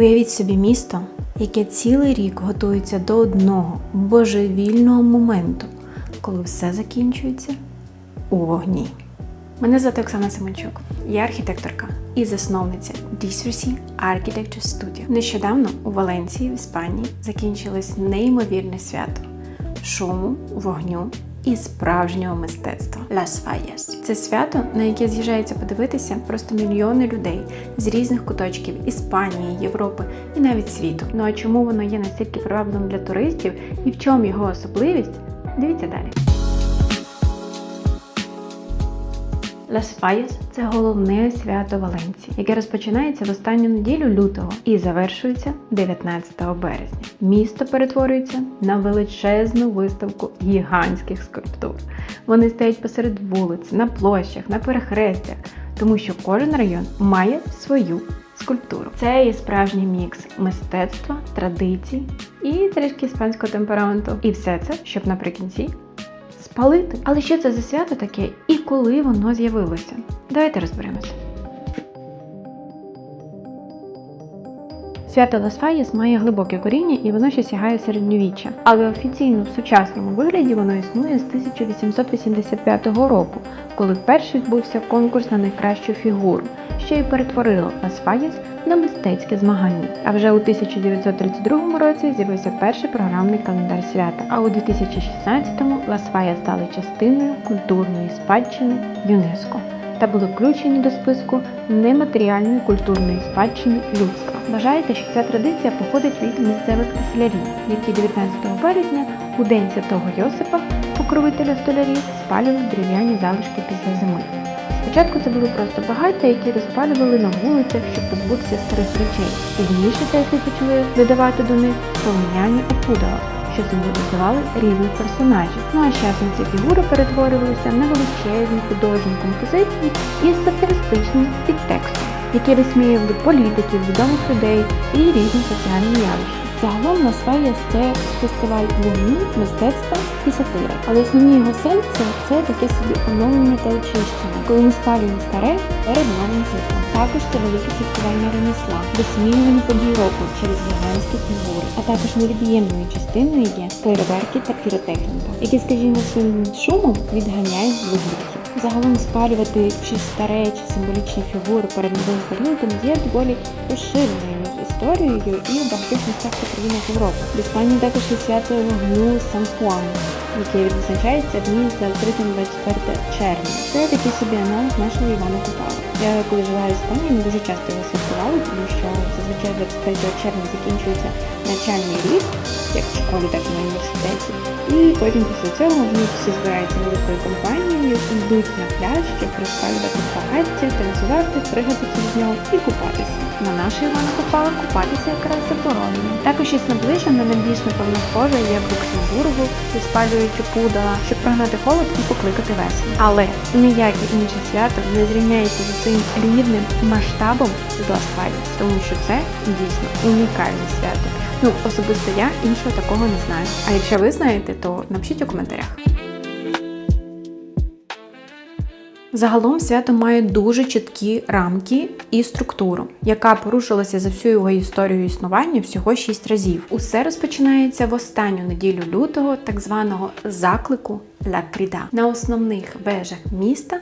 Уявіть собі місто, яке цілий рік готується до одного божевільного моменту, коли все закінчується у вогні. Мене звати Оксана Семенчук, я архітекторка і засновниця D3C Architecture Studio. Нещодавно у Валенції в Іспанії закінчилось неймовірне свято шуму, вогню і справжнього мистецтва Las Fallas. Це свято, на яке з'їжджається подивитися просто мільйони людей з різних куточків Іспанії, Європи і навіть світу. Ну а чому воно є настільки привабливим для туристів і в чому його особливість? Дивіться далі. Las Fallas – це головне свято Валенції, яке розпочинається в останню неділю лютого і завершується 19 березня. Місто перетворюється на величезну виставку гігантських скульптур. Вони стоять посеред вулиць, на площах, на перехрестях, тому що кожен район має свою скульптуру. Це є справжній мікс мистецтва, традицій і трішки іспанського темпераменту. І все це, щоб наприкінці спалити. Але що це за свято таке і коли воно з'явилося? Давайте розберемося. Свято Лас Фаєс має глибоке коріння і воно ще сягає середньовіччя. Але офіційно в сучасному вигляді воно існує з 1885 року, коли вперше відбувся конкурс на найкращу фігуру, що і перетворило Лас Фаєс на мистецьке змагання. А вже у 1932 році з'явився перший програмний календар свята. А у 2016-му Лас Фаєс стали частиною культурної спадщини ЮНЕСКО та були включені до списку нематеріальної культурної спадщини людства. Вважаєте, що ця традиція походить від місцевих теслярів, які 19 березня у день святого Йосипа, покровителя столярів, спалювали дерев'яні залишки після зими. Спочатку це були просто багаття, які розпалювали на вулицях, щоб позбутися старих речей. Пізніше тесли почали додавати до них полум'яні опудала, що символізували різних персонажів. Ну а часом ці фігури перетворювалися на величезні художні композиції із сатиристичним підтекстом, які висміювали політиків, відомих людей і різні соціальні явища. Загалом на Фаєс це фестиваль вогню, мистецтва і сатири. Але основні його сенси це таке собі оновлення та очищення, коли ми спалюємо старе перед новим світом. Також це велике фестивальне ремесла, висміювання подій року через гігантські фігури, а також невід'ємною частиною є фейерверки та піротехніка, які, скажімо, своїм шумом відганяють злих духів. Загалом спалювати чи старе, чи символічні фігури перед новим періодом є доволі розширеною історією і в багатьох місцях та країнах Європи. В Іспанії також є свято вогню Сан Хуан, яке відзначається дні за відкритим 24 червня. Це такий собі аналог нашого Івана Купала. Я коли жила в Іспанії, не дуже часто його святкували, тому що зазвичай 23 червня закінчується навчальний рік, як в школі, так і на університеті. І потім після цього вони всі збираються великою компанією, йдуть на пляж, щоб розпалювати багаття, танцювати, пригати з нього і купатися. На нашу Івана Купала купатися якраз заборонено. Також щось наближене, найбільш напевно схоже, є в Люксембургу, де спалюють пудала, щоб прогнати холод і покликати весну. Але ніяке інше свято не зрівняється з цим рівним масштабом з Лас Фаліс, тому що це дійсно унікальне свято. Ну, особисто я іншого такого не знаю. А якщо ви знаєте, то напишіть у коментарях. Загалом свято має дуже чіткі рамки і структуру, яка порушилася за всю його історію існування всього 6 разів. Усе розпочинається в останню неділю лютого, так званого заклику Ла Кріда на основних вежах міста.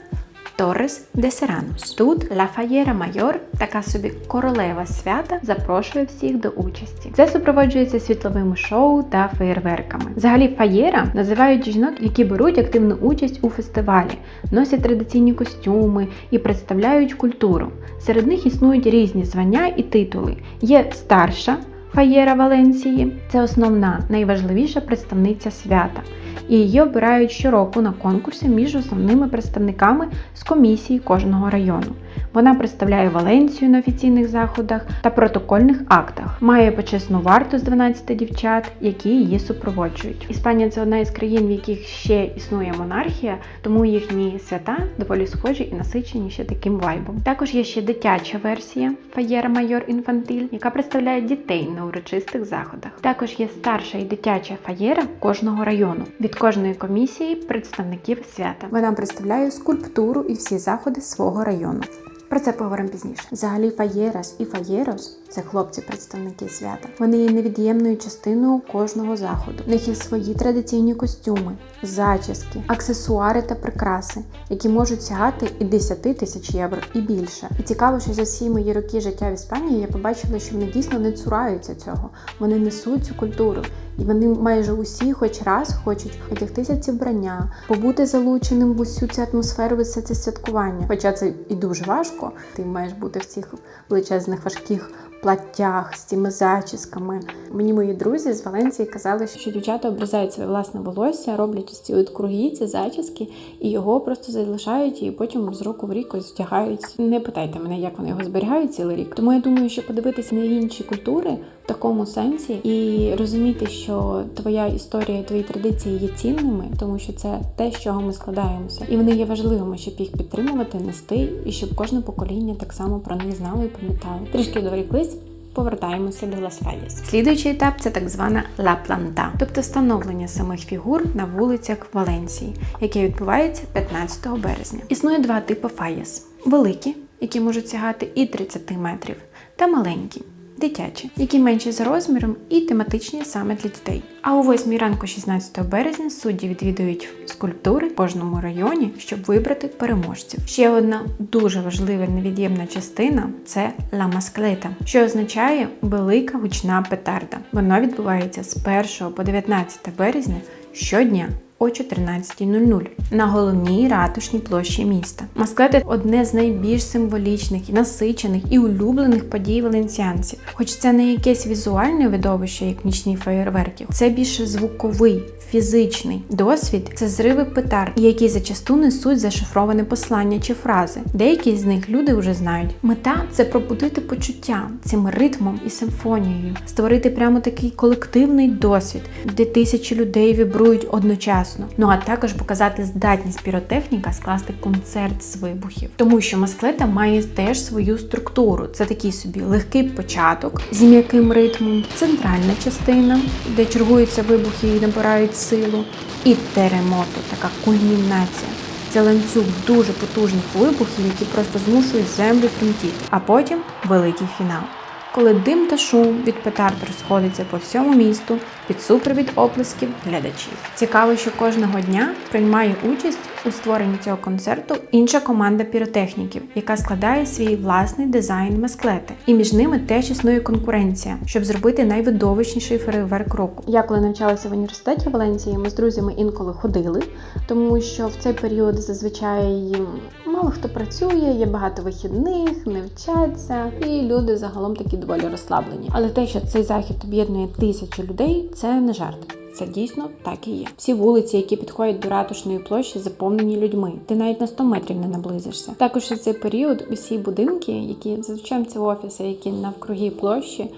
Торрес де Серанус. Тут Ла Фаєра Майор, така собі королева свята, запрошує всіх до участі. Це супроводжується світловими шоу та феєрверками. Взагалі, фаєра називають жінок, які беруть активну участь у фестивалі, носять традиційні костюми і представляють культуру. Серед них існують різні звання і титули. Є старша. Фаєра Валенції це основна, найважливіша представниця свята, і її обирають щороку на конкурсі між основними представниками з комісії кожного району. Вона представляє Валенцію на офіційних заходах та протокольних актах. Має почесну варту з 12 дівчат, які її супроводжують. Іспанія це одна із країн, в яких ще існує монархія, тому їхні свята доволі схожі і насичені ще таким вайбом. Також є ще дитяча версія Фаєра Майор Інфантиль, яка представляє дітей на урочистих заходах. Також є старша і дитяча фаєра кожного району. Від кожної комісії представників свята. Вона представляє скульптуру і всі заходи свого району. Про це поговоримо пізніше. Взагалі, Фаєрас і Фаєрос це хлопці-представники свята. Вони є невід'ємною частиною кожного заходу. В них є свої традиційні костюми, зачіски, аксесуари та прикраси, які можуть сягати і 10 тисяч євро і більше. І цікаво, що за всі мої роки життя в Іспанії я побачила, що вони дійсно не цураються цього. Вони несуть цю культуру. І вони майже усі, хоч раз, хочуть одягтися ці вбрання, побути залученим в усю цю атмосферу, все це святкування. Хоча це і дуже важко. Ти маєш бути в цих величезних важких платтях з цими зачісками. Мені мої друзі з Валенції казали, що дівчата обрізають своє власне волосся, роблять ось ці от круги, ці зачіски, і його просто залишають і потім з року в рік ось вдягають. Не питайте мене, як вони його зберігають цілий рік. Тому я думаю, що подивитися на інші культури в такому сенсі і розуміти, що твоя історія, твої традиції є цінними, тому що це те, з чого ми складаємося, і вони є важливими, щоб їх підтримувати, нести, і щоб кожне покоління так само про них знало і пам'ятало. Трішки доволіклись. Повертаємося до Лас-Вегас. Слідуючий етап це так звана ла планта, тобто встановлення самих фігур на вулицях Валенції, яке відбувається 15 березня. Існує два типи фаєс: великі, які можуть сягати і 30 метрів, та маленькі. Дитячі, які менші за розміром і тематичні саме для дітей. А о 8 ранку 16 березня судді відвідують скульптури в кожному районі, щоб вибрати переможців. Ще одна дуже важлива невід'ємна частина це ла масклета, що означає велика гучна петарда. Воно відбувається з 1 по 19 березня щодня о 14.00 на головній ратушній площі міста. Масклети одне з найбільш символічних насичених і улюблених подій валенціанців. Хоч це не якесь візуальне видовище, як нічні феєрверки, це більше звуковий, фізичний досвід це зриви петард, які зачасту несуть зашифроване послання чи фрази. Деякі з них люди вже знають. Мета це пробудити почуття цим ритмом і симфонією, створити прямо такий колективний досвід, де тисячі людей вібрують одночасно. Ну а також показати здатність піротехніка скласти концерт з вибухів, тому що масклета має теж свою структуру. Це такий собі легкий початок з м'яким ритмом, центральна частина, де чергуються вибухи і набирають силу, і теремото, така кульмінація. Це ланцюг дуже потужних вибухів, які просто змушують землю тремтіти. А потім великий фінал. Коли дим та шум від петард розходиться по всьому місту під супровід оплесків глядачів. Цікаво, що кожного дня приймає участь у створенні цього концерту інша команда піротехніків, яка складає свій власний дизайн масклети. І між ними теж існує конкуренція, щоб зробити найвидовищніший фейерверк року. Я коли навчалася в університеті Валенції, ми з друзями інколи ходили, тому що в цей період зазвичай мало хто працює, є багато вихідних, не вчаться, і люди загалом такі доволі розслаблені. Але те, що цей захід об'єднує тисячі людей, це не жарт. Це дійсно так і є. Всі вулиці, які підходять до ратушної площі, заповнені людьми. Ти навіть на 100 метрів не наблизишся. Також у цей період усі будинки, які зазвичай це офіси, які навкруги площі.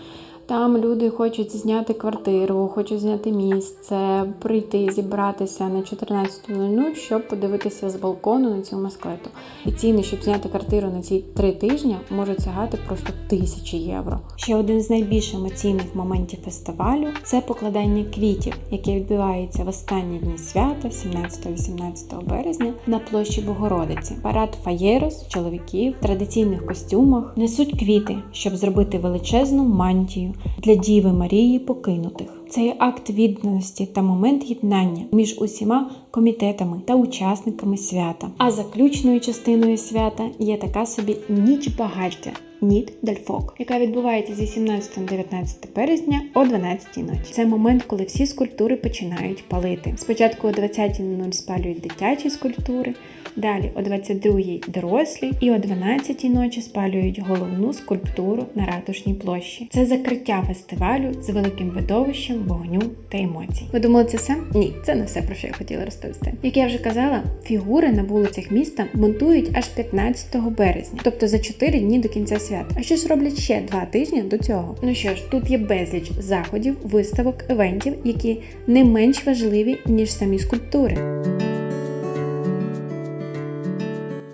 Там люди хочуть зняти квартиру, хочуть зняти місце, прийти, зібратися на 14.00, щоб подивитися з балкону на цю масклету. І ціни, щоб зняти квартиру на ці три тижні, можуть сягати просто тисячі євро. Ще один з найбільш емоційних моментів фестивалю це покладання квітів, яке відбувається в останні дні свята, 17-18 березня, на площі Богородиці. Парад Фаєрос, чоловіків в традиційних костюмах несуть квіти, щоб зробити величезну мантію для Діви Марії покинутих. Це є акт відданості та момент єднання між усіма комітетами та учасниками свята. А заключною частиною свята є така собі ніч багаття. Ніт Дельфок, яка відбувається з 18 на 19 березня о 12 ночі. Це момент, коли всі скульптури починають палити. Спочатку о 20.00 спалюють дитячі скульптури, далі о 22.00 дорослі, і о 12 ночі спалюють головну скульптуру на ратушній площі. Це закриття фестивалю з великим видовищем вогню та емоцій. Ви думали, це все? Ні, це не все про що я хотіла розповісти. Як я вже казала, фігури на вулицях міста монтують аж 15 березня, тобто за 4 дні до кінця свят. А щось роблять ще два тижні до цього? Ну що ж, тут є безліч заходів, виставок, івентів, які не менш важливі ніж самі скульптури.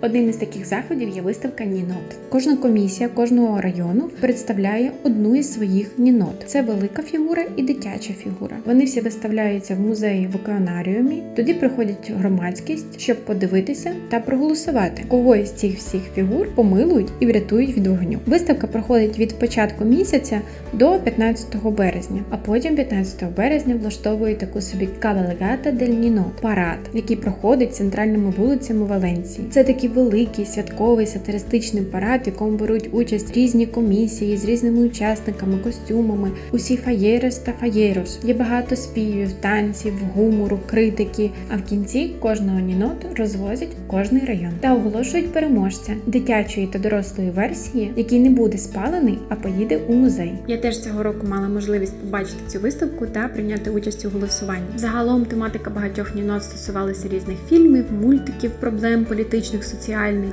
Одним із таких заходів є виставка Нінот. Кожна комісія кожного району представляє одну із своїх нінот. Це велика фігура і дитяча фігура. Вони всі виставляються в музеї в океанаріумі. Тоді приходять громадськість, щоб подивитися та проголосувати, кого із цих всіх фігур помилують і врятують від вогню. Виставка проходить від початку місяця до 15 березня, а потім 15 березня влаштовують таку собі кавалегата дель Нінот парад, який проходить центральними вулицями Валенції. Це такий великий святковий сатиристичний парад, в якому беруть участь різні комісії з різними учасниками, костюмами, усі фаєрес та фаєрос. Є багато співів, танців, гумору, критики. А в кінці кожного нінот розвозять кожний район та оголошують переможця дитячої та дорослої версії, який не буде спалений, а поїде у музей. Я теж цього року мала можливість побачити цю виставку та прийняти участь у голосуванні. Загалом тематика багатьох нінот стосувалася різних фільмів, мультиків, проблем політичних, соціальних.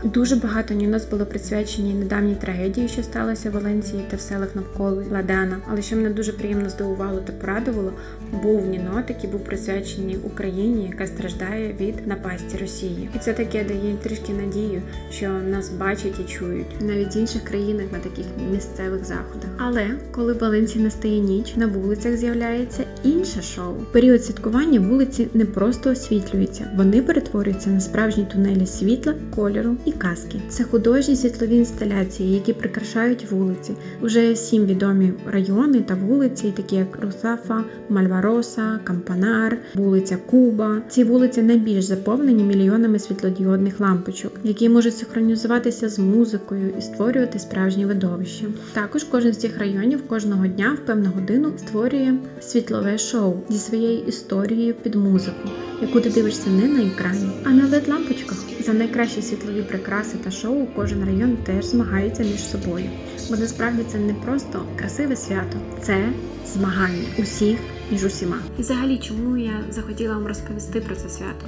Дуже багато нінот було присвячені недавній трагедії, що сталося в Валенції та в селах навколо Ладана. Але що мене дуже приємно здивувало та порадувало, був нінот, який був присвячений Україні, яка страждає від напасті Росії. І це таке дає трішки надію, що нас бачать і чують навіть в інших країнах на таких місцевих заходах. Але коли в Валенції настає ніч, на вулицях з'являється інше шоу. Період святкування вулиці не просто освітлюються, вони перетворюються на справжні тунелі світла, кольору і казки. Це художні світлові інсталяції, які прикрашають вулиці. Уже всім відомі райони та вулиці, такі як Русафа, Мальвароса, Кампанар, вулиця Куба. Ці вулиці найбільш заповнені мільйонами світлодіодних лампочок, які можуть синхронізуватися з музикою і створювати справжні видовища. Також кожен з цих районів кожного дня в певну годину створює світлове шоу зі своєю історією під музику, яку ти дивишся не на екрані, а на led лампочках. За найкращі світлові прикраси та шоу кожен район теж змагається між собою. Бо насправді це не просто красиве свято, це змагання усіх між усіма. І взагалі, чому я захотіла вам розповісти про це свято?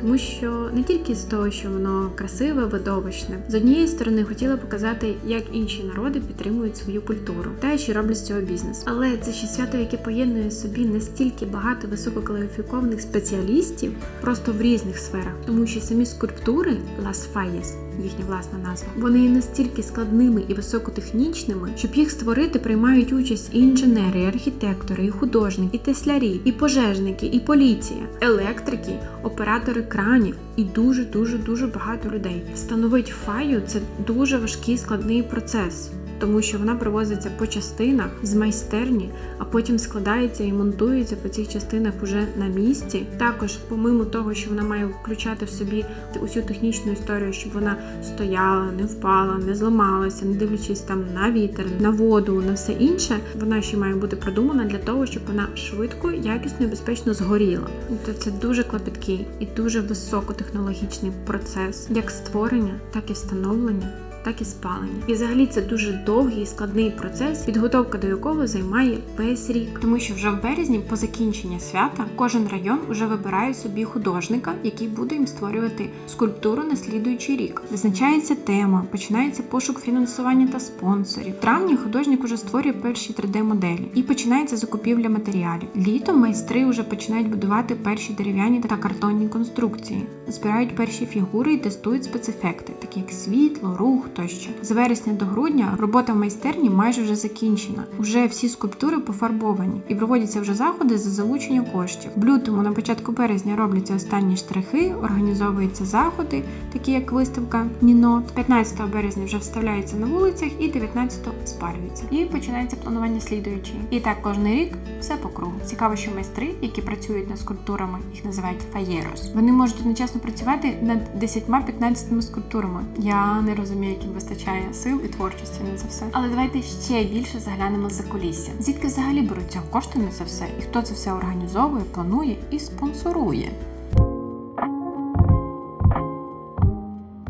Тому що не тільки з того, що воно красиве, видовищне, з однієї сторони хотіла показати, як інші народи підтримують свою культуру та ще роблять з цього бізнес. Але це ще свято, яке поєднує собі настільки багато висококваліфікованих спеціалістів просто в різних сферах, тому що самі скульптури Las Falles, їхня власна назва, вони є настільки складними і високотехнічними, щоб їх створити приймають участь і інженери, і архітектори, і художники, і теслярі, і пожежники, і поліція, електрики, оператори кранів і дуже дуже дуже багато людей. Встановити фаю це дуже важкий складний процес. Тому що вона привозиться по частинах з майстерні, а потім складається і монтується по цих частинах уже на місці. Також, помимо того, що вона має включати в собі усю технічну історію, щоб вона стояла, не впала, не зламалася, не дивлячись там на вітер, на воду, на все інше, вона ще має бути продумана для того, щоб вона швидко, якісно і безпечно згоріла. Тобто це дуже клопіткий і дуже високотехнологічний процес, як створення, так і встановлення так і спалення. І взагалі це дуже довгий і складний процес, підготовка до якого займає весь рік. Тому що вже в березні, по закінченні свята, кожен район вже вибирає собі художника, який буде їм створювати скульптуру на слідуючий рік. Визначається тема, починається пошук фінансування та спонсорів. В травні художник уже створює перші 3D-моделі і починається закупівля матеріалів. Літом майстри вже починають будувати перші дерев'яні та картонні конструкції, збирають перші фігури і тестують спецефекти, такі як світло, рух тощо. З вересня до грудня робота в майстерні майже вже закінчена. Уже всі скульптури пофарбовані і проводяться вже заходи за залучення коштів. В лютому на початку березня робляться останні штрихи, організовуються заходи, такі як виставка Ніно. 15 березня вже вставляється на вулицях і 19 спалюється. І починається планування слідуючої. І так кожен рік все по кругу. Цікаво, що майстри, які працюють над скульптурами, їх називають фаєрос. Вони можуть одночасно працювати над 10-15 скульптурами. Я не розумію, яким вистачає сил і творчості на це все. Але давайте ще більше заглянемо за кулісся. Звідки взагалі беруться кошти на це все, і хто це все організовує, планує і спонсорує.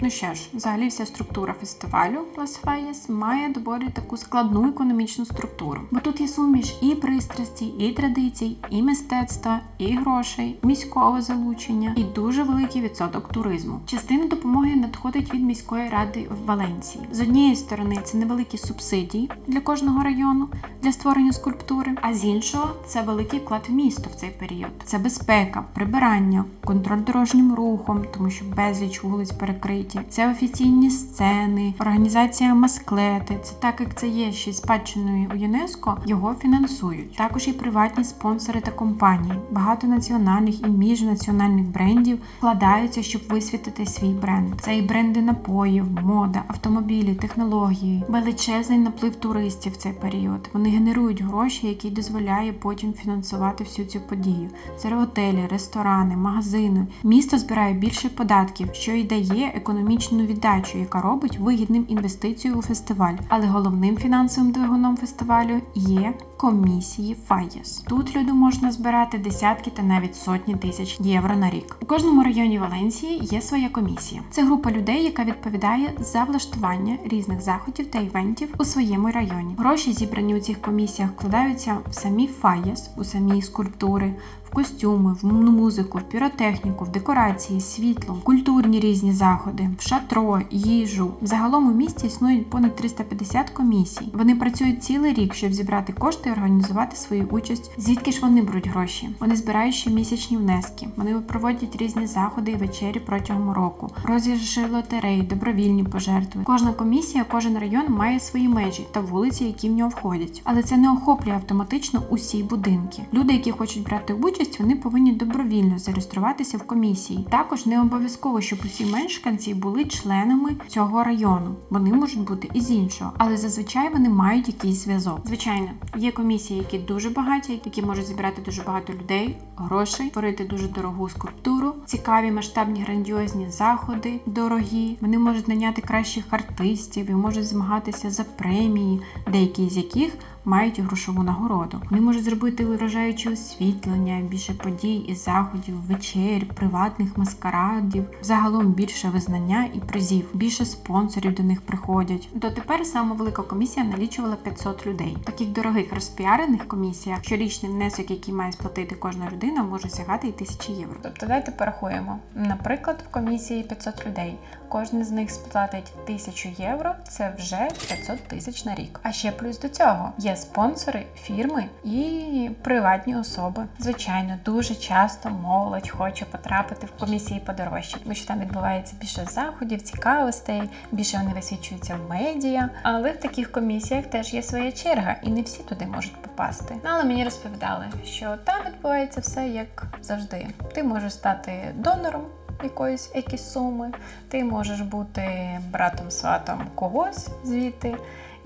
Ну що ж, взагалі вся структура фестивалю Las Fallas має доволі таку складну економічну структуру. Бо тут є суміш і пристрасті, і традицій, і мистецтва, і грошей, міського залучення, і дуже великий відсоток туризму. Частина допомоги надходить від міської ради в Валенції. З однієї сторони це невеликі субсидії для кожного району для створення скульптури, а з іншого це великий вклад в місто в цей період. Це безпека, прибирання, контроль дорожнім рухом, тому що безліч вулиць перекриті місті. Це офіційні сцени, організація масклети. Це так як це є ще спадщиною у ЮНЕСКО, його фінансують. Також і приватні спонсори та компанії. Багато національних і міжнаціональних брендів вкладаються, щоб висвітити свій бренд. Це і бренди напоїв, мода, автомобілі, технології, величезний наплив туристів в цей період. Вони генерують гроші, які дозволяє потім фінансувати всю цю подію. Це готелі, ресторани, магазини. Місто збирає більше податків, що й дає економічну віддачу, яка робить вигідним інвестицію у фестиваль. Але головним фінансовим двигуном фестивалю є комісії ФАЄС. Тут люду можна збирати десятки та навіть сотні тисяч євро на рік. У кожному районі Валенції є своя комісія. Це група людей, яка відповідає за влаштування різних заходів та івентів у своєму районі. Гроші, зібрані у цих комісіях, вкладаються в самі ФАЄС, у самі скульптури. Костюми, в музику, в піротехніку, в декорації, світло, в культурні різні заходи, в шатро, їжу. Загалом у місті існують понад 350 комісій. Вони працюють цілий рік, щоб зібрати кошти і організувати свою участь. Звідки ж вони беруть гроші? Вони збирають щомісячні внески. Вони проводять різні заходи і вечері протягом року, розіграші лотереї, добровільні пожертви. Кожна комісія, кожен район має свої межі та вулиці, які в нього входять. Але це не охоплює автоматично усі будинки. Люди, які хочуть брати участь, вони повинні добровільно зареєструватися в комісії. Також не обов'язково, щоб усі мешканці були членами цього району. Вони можуть бути і з іншого, але зазвичай вони мають якийсь зв'язок. Звичайно, є комісії, які дуже багаті, які можуть зібрати дуже багато людей, грошей, створити дуже дорогу скульптуру, цікаві масштабні грандіозні заходи, дорогі. Вони можуть наняти кращих артистів і можуть змагатися за премії, деякі з яких мають грошову нагороду. Вони можуть зробити виражаюче освітлення, більше подій і заходів, вечер, приватних маскарадів, загалом більше визнання і призів, більше спонсорів до них приходять. Дотепер сама велика комісія налічувала 500 людей. Таких дорогих розпіарених комісіях щорічний внесок, який має сплатити кожна людина, може сягати і тисячі євро. Тобто давайте порахуємо. Наприклад, в комісії 500 людей. Кожен з них сплатить 1000 євро, це вже 500 тисяч на рік. А ще плюс до цього є спонсори, фірми і приватні особи. Звичайно, дуже часто молодь хоче потрапити в комісії подорожчі, тому що там відбувається більше заходів, цікавостей, більше вони висвічуються в медіа. Але в таких комісіях теж є своя черга, і не всі туди можуть попасти. Ну, але мені розповідали, що там відбувається все як завжди. Ти можеш стати донором якоїсь якісь суми, ти можеш бути братом сватом когось звідти,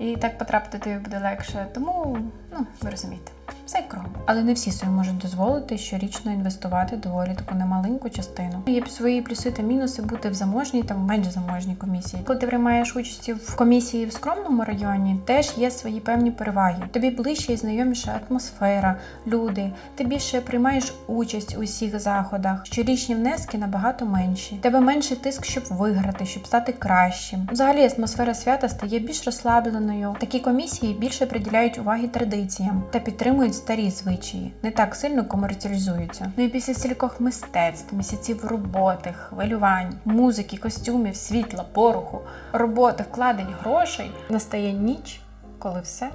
і так потрапити тобі буде легше. Тому, ну, ви розумієте. Все кругом. Але не всі собі можуть дозволити щорічно інвестувати доволі таку немаленьку частину. Є свої плюси та мінуси бути в заможній та менш заможній комісії. Коли ти приймаєш участь в комісії в скромному районі, теж є свої певні переваги. Тобі ближче і знайоміша атмосфера, люди. Ти більше приймаєш участь у всіх заходах. Щорічні внески набагато менші. Тебе менший тиск, щоб виграти, щоб стати кращим. Взагалі атмосфера свята стає більш розслабленою. Такі комісії більше приділяють уваги традиціям та підтримують старі звичаї, не так сильно комерціалізуються. Ну і після стількох мистецтв, місяців роботи, хвилювань, музики, костюмів, світла, пороху, роботи, вкладень, грошей настає ніч, коли все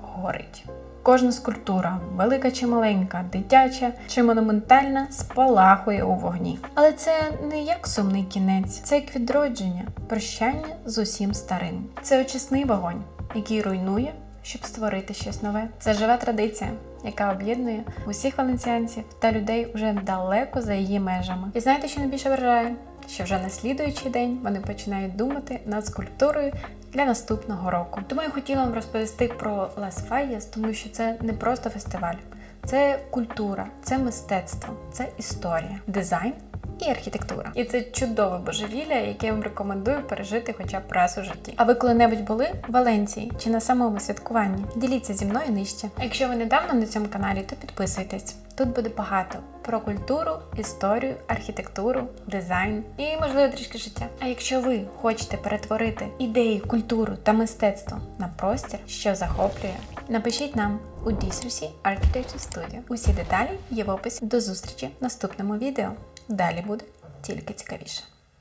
горить. Кожна скульптура, велика чи маленька, дитяча чи монументальна, спалахує у вогні. Але це не як сумний кінець, це як відродження, прощання з усім старим. Це очисний вогонь, який руйнує, щоб створити щось нове. Це жива традиція, яка об'єднує усіх валенціанців та людей вже далеко за її межами. І знаєте, що найбільше вражає? Що вже на слідуючий день вони починають думати над скульптурою для наступного року. Тому я хотіла вам розповісти про Лас Фаєс, тому що це не просто фестиваль, це культура, це мистецтво, це історія, дизайн і архітектура. І це чудове божевілля, яке я вам рекомендую пережити хоча б раз у житті. А ви коли-небудь були в Валенції чи на самому святкуванні? Діліться зі мною нижче. Якщо ви недавно на цьому каналі, то підписуйтесь. Тут буде багато про культуру, історію, архітектуру, дизайн і, можливо, трішки життя. А якщо ви хочете перетворити ідеї, культуру та мистецтво на простір, що захоплює, напишіть нам у DSRC Architecture Studio. Усі деталі є в описі. До зустрічі в наступному відео. Далі буде тільки цікавіше.